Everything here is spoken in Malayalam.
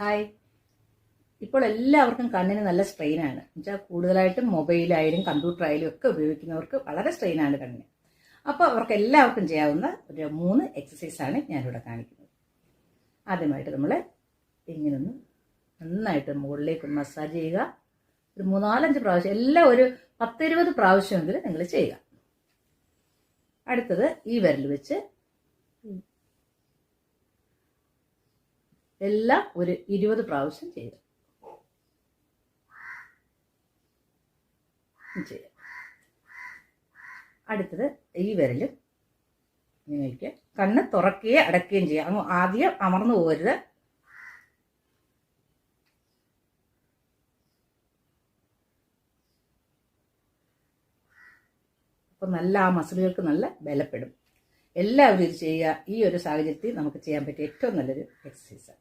ഹായ് ഇപ്പോൾ എല്ലാവർക്കും കണ്ണിന് നല്ല സ്ട്രെയിനാണ് എന്നുവെച്ചാൽ കൂടുതലായിട്ടും മൊബൈലായാലും കമ്പ്യൂട്ടർ ആയാലും ഒക്കെ ഉപയോഗിക്കുന്നവർക്ക് വളരെ സ്ട്രെയിനാണ് കണ്ണിന്. അപ്പോൾ അവർക്ക് എല്ലാവർക്കും ചെയ്യാവുന്ന ഒരു മൂന്ന് എക്സസൈസാണ് ഞാനിവിടെ കാണിക്കുന്നത്. ആദ്യമായിട്ട് നമ്മൾ ഇങ്ങനൊന്ന് നന്നായിട്ട് മുകളിലേക്ക് മസാജ് ചെയ്യുക. ഒരു മൂന്നാലഞ്ച് പ്രാവശ്യം എല്ലാം ഒരു പത്തിരുപത് പ്രാവശ്യമെങ്കിലും നിങ്ങൾ ചെയ്യുക. അടുത്തത് ഈ വിരൽ വെച്ച് എല്ലാം ഒരു ഇരുപത് പ്രാവശ്യം ചെയ്തു. അടുത്തത് ഈ വിരലും നിങ്ങൾക്ക് കണ്ണ് തുറക്കുകയും അടയ്ക്കുകയും ചെയ്യാം. അങ്ങ് ആദ്യം അമർന്നു പോകരുത്. അപ്പം നല്ല ആ മസിലുകൾക്ക് നല്ല ബലപ്പെടും. എല്ലാവരും ഇത് ചെയ്യുക. ഈ ഒരു സാഹചര്യത്തിൽ നമുക്ക് ചെയ്യാൻ പറ്റിയ ഏറ്റവും നല്ലൊരു എക്സസൈസാണ്